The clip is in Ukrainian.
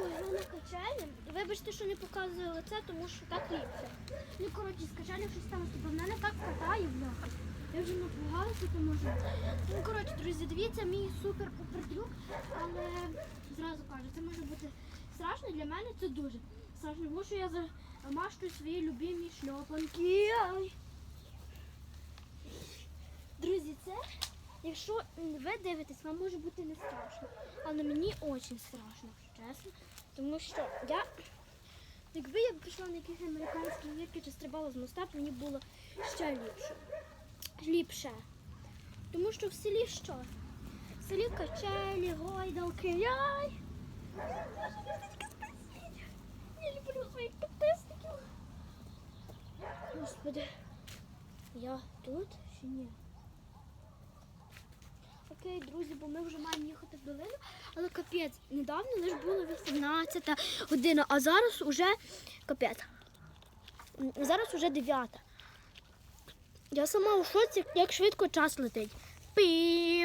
качелі. Вибачте, що не показую лице, тому що так ліпше. Ну, коротше, скачали щось там, бо мене так катає, бляха. Я вже напугалася, то може. Ну, коротше, друзі, дивіться, мій супер-пупер трюк, але зразу кажу, це може бути страшно. Для мене це дуже страшно, тому що я замаштую свої любимі шльопанки. Друзі, це, якщо ви дивитесь, вам може бути не страшно. Але мені дуже страшно, чесно. Тому що я, якби я пішла на якісь американські гірки чи стрибала з моста, мені було ще ліпше. Ліпше. Тому що в селі що? В селі качелі, гойдалки. Яй! Я люблю своїх підписників. Господи, я тут чи ні? Окей, друзі, бо ми вже маємо їхати в долину, але капець, недавно лише було 18 година, а зараз уже капець. Зараз уже 9. Я сама у шоці, як швидко час летить. Пім.